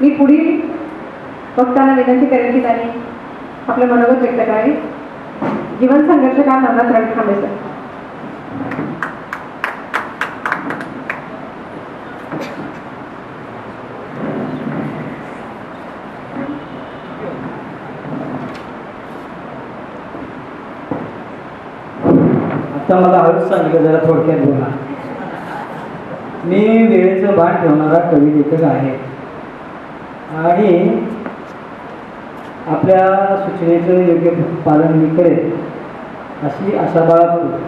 मी पुढील वक्ताना विनंती करेन की त्यांनी आपलं मनोगत व्यक्त करावे. जीवन संघर्षकार नवनाथ रणखांबे सर. आता मला हळूच सांगितलं जरा थोडक्यात बोला. मी वेळेचं भान ठेवणारा कवी लेखक आहे. आणि आपल्या सूचनेचं योग्य पालन मी करेल अशी आशा बाळगतो.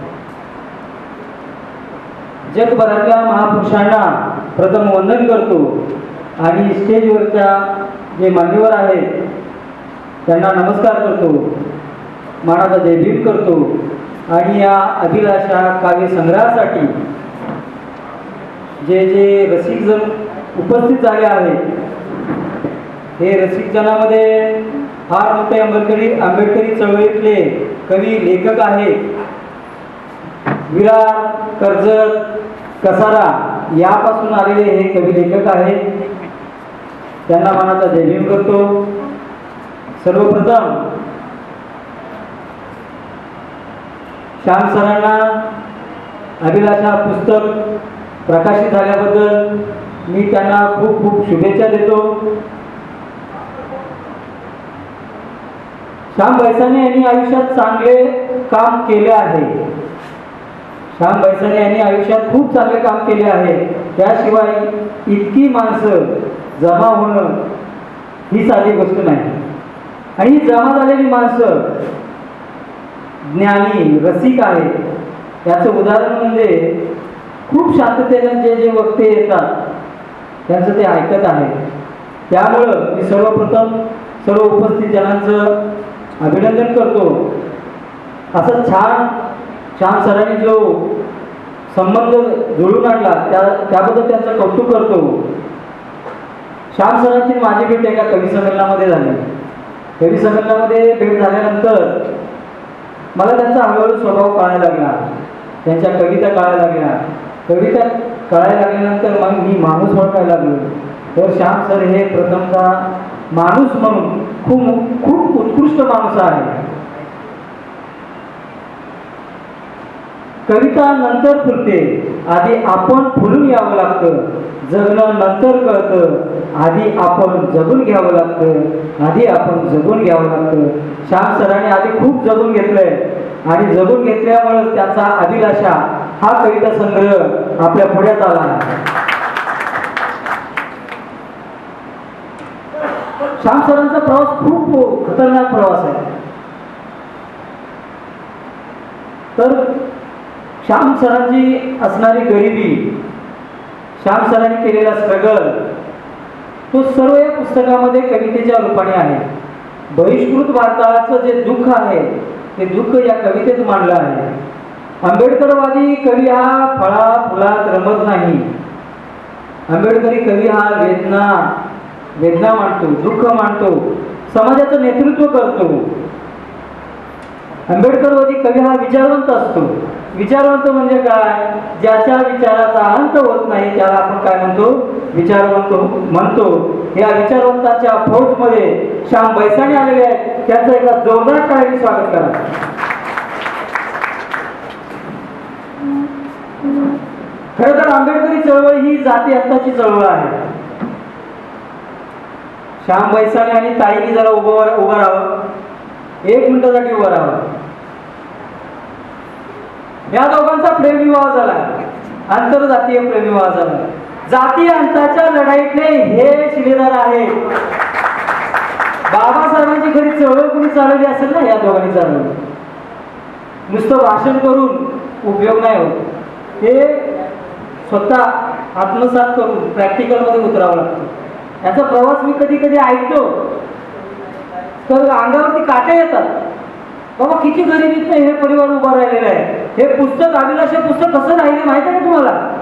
जगभरातल्या महापुरुषांना प्रथम वंदन करतो आणि स्टेजवरच्या जे मान्यवर आहेत त्यांना नमस्कार करतो मानाचा जयभीम करतो आणि या अभिलाषा काव्य संग्रहासाठी जे जे रसिकजण उपस्थित झाले आहेत हे रसिक जनामध्ये फार मोठे आंबेडकरी आंबेडकरी चळवळीतले कवी लेखक आहेत. विरार कर्जत कसारा यापासून आलेले हे कवी लेखक आहेत. त्यांना मनाचा जयभीम करतो. सर्वप्रथम श्याम सरांना अभिलाषा पुस्तक प्रकाशित झाल्याबद्दल मी त्यांना खूप खूप शुभेच्छा देतो. श्याम बैसाने यांनी आयुष्यात चांगले काम केले आहे. श्याम बैसाने यांनी आयुष्यात खूप चांगले काम केले आहे. त्याशिवाय इतकी माणसं जमा होणं ही साधी गोष्ट नाही. आणि ही जमा झालेली माणसं ज्ञानी रसिक आहेत. याचं उदाहरण म्हणजे खूप शांततेनं जे जे वक्ते येतात त्यांचं ते ऐकत आहे त्यामुळं मी सर्वप्रथम सर्व उपस्थित जणांचं अभिनंदन करतो. असं छान छान सरांनी जो संबंध जुळून आणला त्या त्याबद्दल त्यांचं कौतुक करतो. श्याम सरांची माझी भेट एका कवी संमेलनामध्ये झाली. कवी संमेलनामध्ये भेट झाल्यानंतर मला त्यांचा हळूहळू स्वभाव कळायला लागला. त्यांच्या कविता कळायला लागल्या. कविता कळायला लागल्यानंतर मग मी माणूस ओळखायला लागलो. तर श्याम सर हे प्रथमतः माणूस म्हणून खूप खूप उत्कृष्ट माणूस आहे. कविता नंतर फुलते. आधी आपण फुलून यावं लागतं. जगणं नंतर कळतं. आधी आपण जगून घ्यावं लागतं. आधी आपण जगून घ्यावं लागतं. श्याम सरांनी आधी खूप जगून घेतलंय. आणि जगून घेतल्यामुळे त्याचा अभिलाषा हा कविता संग्रह आपल्या पुढ्यात आला आहे श्याम सरांचा प्रवास खूप खतरनाक प्रवास आहे. तर श्याम सरांची असणारी गरिबी श्याम सरांनी केलेला स्ट्रगल तो सर्व या पुस्तकामध्ये कवितेच्या रूपाने आहे. बहिष्कृत भारताचं जे दुःख आहे ते दुःख या कवितेत मांडलं आहे. आंबेडकरवादी कवी हा फळा फुलात रमत नाही. आंबेडकरी कवी हा वेदना वेदना मांडतो दुःख मांडतो समाजाचं नेतृत्व करतो. आंबेडकरवादी कवी हा विचारवंत असतो. विचारवंत म्हणजे काय? ज्याच्या विचाराचा अंत होत नाही त्याला आपण काय म्हणतो? विचारवंत म्हणतो. या विचारवंताच्या फौजमध्ये श्याम बैसाने आलेले आहेत. त्यांचं एका जोरदार टाळ्याने स्वागत करा. खरं तर आंबेडकरी चळवळ ही जाती आत्ताची चळवळ आहे. श्याम बैसाने आणि ताईनी जरा उभं उभं राहावं. एक मिनिटासाठी उभं राहावं. या दोघांचा प्रेमविवाह झाला. आंतरजातीय प्रेमविवाह झाला. जाती अंताच्या लढाईतले हे शिलेदार आहे बाबासाहेबांची खरी चळवळ कुणी चालवली असेल ना या दोघांनी चालवली? नुसतं भाषण करून उपयोग नाही होत. हे स्वतः आत्मसात करून प्रॅक्टिकलमध्ये उतरावं लागतं. याचा प्रवास मी कधी कधी ऐकतो. तर अंगावरती काटे येतात. बाबा किती गरिबीत हे परिवार उभा राहिलेलं आहे. हे पुस्तक अभिलाषे पुस्तक कसं राहिले माहीत आहे का तुम्हाला?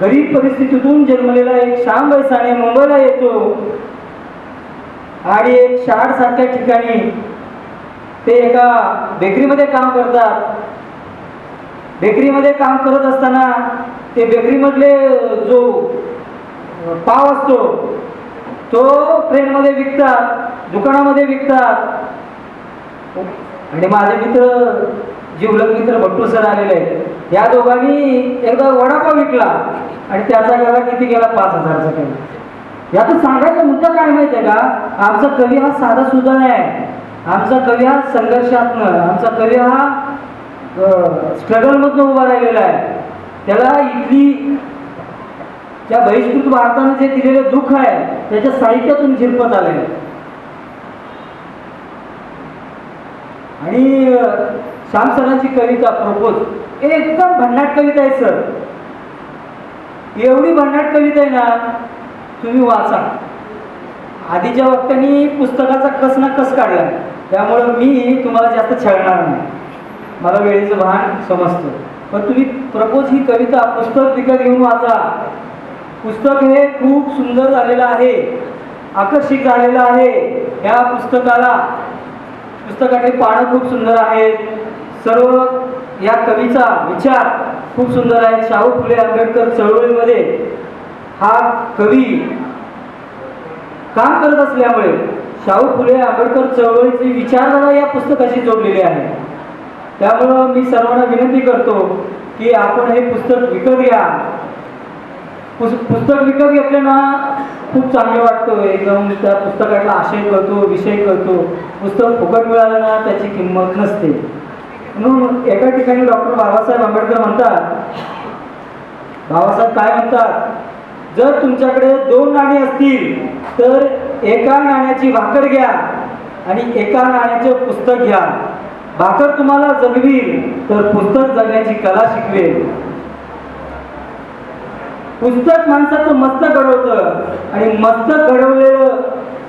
गरीब परिस्थितीतून जन्मलेला एक श्याम बैसाने मुंबईला येतो. आणि एक शाड सारख्या ठिकाणी ते एका बेकरीमध्ये काम करतात. बेकरीमध्ये काम करत असताना ते बेकरीमधले जो पाव असतो. तो ट्रेनमध्ये विकतात दुकानामध्ये विकतात. आणि माझे मित्र जीवलग मित्र भट्टू सर आलेले आहेत. या दोघांनी एकदा वडापाव विकला आणि त्याचा गेला किती गेला? पाच हजारचा केला. यातून सांगायचा मुद्दा काय माहिती आहे का? आमचा कवी हा साधा सुद्धा नाही आमचा कवी हा संघर्षात्मक आमचा कवी हा स्ट्रगलमधनं उभा राहिलेला आहे. त्याला इथली त्या बहिष्कृत भारताने जे दिलेलं दुःख आहे त्याच्या साहित्यातून झिरपत आले आणि श्याम सरांची कविता प्रपोज एकदम भन्नाट कविता आहे सर. एवढी भन्नाट कविता आहे ना तुम्ही वाचा. आधीच्या वक्त्यांनी पुस्तकाचा कस ना कस काढला. त्यामुळं मी तुम्हाला जास्त छळणार नाही. मला वेळेचं भान समजतं. पण तुम्ही प्रपोज ही कविता पुस्तक विकत घेऊन वाचा. पुस्तक हे खूप सुंदर झालेलं आहे. आकर्षित झालेलं आहे. या पुस्तकाला पुस्तकाचे पानं खूप सुंदर आहेत. सर्व या कवीचा विचार खूप सुंदर आहे. शाहू फुले आंबेडकर चळवळीमध्ये हा कवी काम करत असल्यामुळे शाहू फुले आंबेडकर चळवळीची विचारधारा या पुस्तकाशी जोडलेली आहे. त्यामुळं मी सर्वांना विनंती करतो की आपण हे पुस्तक विकत घ्या. पुस्तक विकत घेतलं ना खूप चांगलं वाटतं एकदम त्या पुस्तकातला आशय करतो विषय करतो पुस्तक फुकट मिळालं ना त्याची किंमत नसते. म्हणून एका ठिकाणी डॉक्टर बाबासाहेब आंबेडकर म्हणतात बाबासाहेब काय म्हणतात? जर तुमच्याकडे दोन नाणी असतील तर एका नाण्याची भाकर घ्या आणि एका नाण्याचे पुस्तक घ्या. भाकर तुम्हाला जगवील तर पुस्तक जगण्याची कला शिकवेल. पुस्तक माणसाचं मस्तक घडवतं. आणि मस्तक घडवलेलं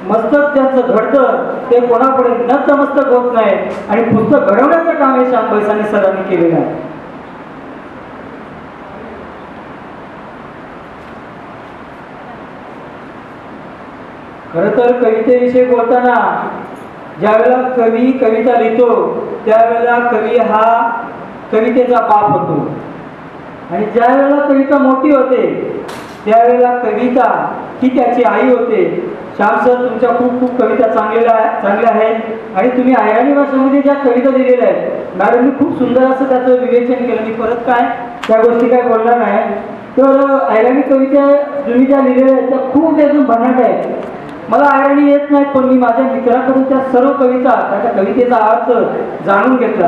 मस्तक त्यांचं घडतं ते कोणापुढे नतमस्तक होत नाही. आणि पुस्तक घडवण्याचं काम हे श्याम पैसाने सरांनी केलेलं आहे. खर तर कवितेविषयी बोलताना ज्यावेळेला कवी कविता लिहितो त्यावेळेला कवी हा कवितेचा बाप होतो. आणि ज्या वेळेला कविता मोठी होते त्यावेळेला कविता ही त्याची आई होते. श्याम सर तुमच्या खूप खूप कविता चांगलेल्या चांगल्या आहेत. आणि तुम्ही आयाणी भाषेमध्ये ज्या कविता दिलेल्या आहेत मॅडमनी खूप सुंदर असं त्याचं विवेचन केलं. मी परत काय त्या गोष्टी काय बोलणार नाही. तर आयराणी कविता तुम्ही ज्या लिहिलेल्या आहेत त्या खूप त्यातून भन्नाट आहेत. मला आयराणी येत नाही पण मी माझ्या मित्राकडून त्या सर्व कविता त्याच्या कवितेचा अर्थ जाणून घेतला.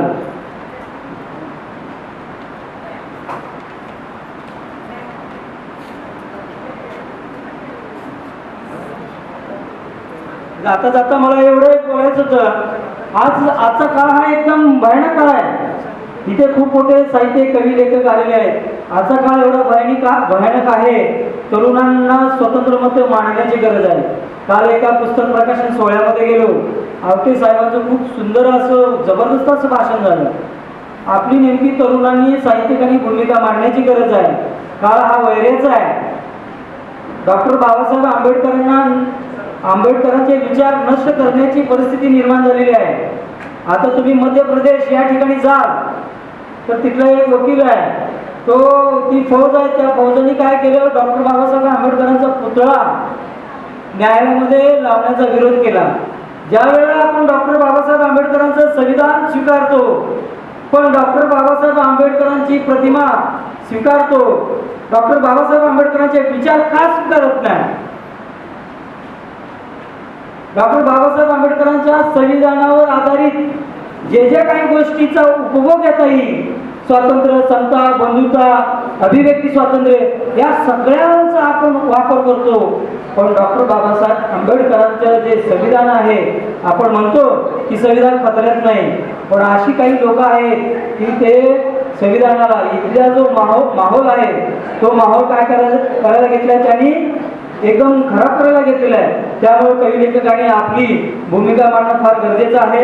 जाता जाता मला एवढं एक बोलायचं होतं. आज आजचा काळ हा एकदम भयानक काळ आहे. इथे खूप मोठे साहित्य कवी लेखक आलेले आहेत. आजचा काळ एवढा भयानिक भयानक आहे. तरुणांना स्वतंत्र मत मांडण्याची गरज आहे. काल एका पुस्तक प्रकाशन सोहळ्यामध्ये गेलो. आवटे साहेबांचं खूप सुंदर असं जबरदस्त असं भाषण झालं. आपली नेमकी तरुणांनी साहित्यिकांनी भूमिका मांडण्याची गरज आहे. काळ हा वैरेचा आहे. डॉक्टर बाबासाहेब आंबेडकरांना आंबेडकरांचे विचार नष्ट करण्याची परिस्थिती निर्माण झालेली आहे. आता तुम्ही मध्य प्रदेश या ठिकाणी जाल तर तिथला एक वकील आहे. तो ती फौज आहे. त्या फौजांनी काय केलं? डॉक्टर बाबासाहेब आंबेडकरांचा पुतळा न्यायालयामध्ये लावण्याचा विरोध केला. ज्या वेळेला आपण डॉक्टर बाबासाहेब आंबेडकरांचं संविधान स्वीकारतो पण डॉक्टर बाबासाहेब आंबेडकरांची प्रतिमा स्वीकारतो डॉक्टर बाबासाहेब आंबेडकरांचे विचार का स्वीकारत नाही? डॉक्टर बाबासाहेब आंबेडकरांच्या संविधानावर आधारित जे जे काही गोष्टीचा उपभोग घेता येईल स्वातंत्र्य समता बंधुता अभिव्यक्ती स्वातंत्र्य या सगळ्यांचा आपण वापर करतो. पण डॉक्टर बाबासाहेब आंबेडकरांचं जे संविधान आहे आपण म्हणतो की संविधान खतऱ्यात नाही. पण अशी काही लोक आहेत की ते संविधानाला इथला जो माहोल माहोल आहे तो माहोल काय करायला करायला घेतला त्यांनी? एकदम खराब करायला घेतलेला आहे. त्यामुळे कवी लेखकाने आपली भूमिका मांडणं फार गरजेचं आहे.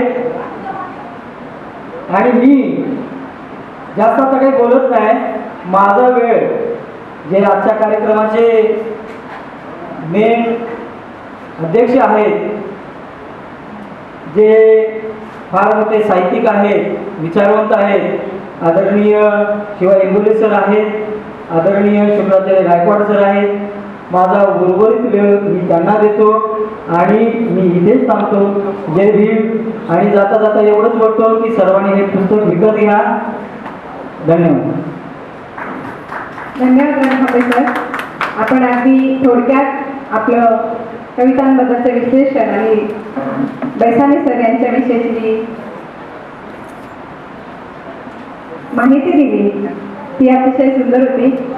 आणि मी जास्त आता काही बोलत नाही. माझा वेळ जे आजच्या कार्यक्रमाचे मेन अध्यक्ष आहेत जे फार मोठे साहित्यिक आहेत विचारवंत आहेत आदरणीय शिवाय इंगोले सर आहेत आदरणीय शुक्राचार्य गायकवाड सर आहेत माझा उर्वरित वेळ मी त्यांना देतो आणि मी इथेच थांबतो. जय भीम. आणि जाता जाता एवढंच बोलतो की सर्वांनी हे पुस्तक विकत घ्या. धन्यवाद. धन्यवाद सर. आपण अगदी थोडक्यात आपलं कवितांबद्दलचं विश्लेषण आणि बैसाने सर यांच्याविषयीची जी माहिती दिली ती अतिशय सुंदर होती.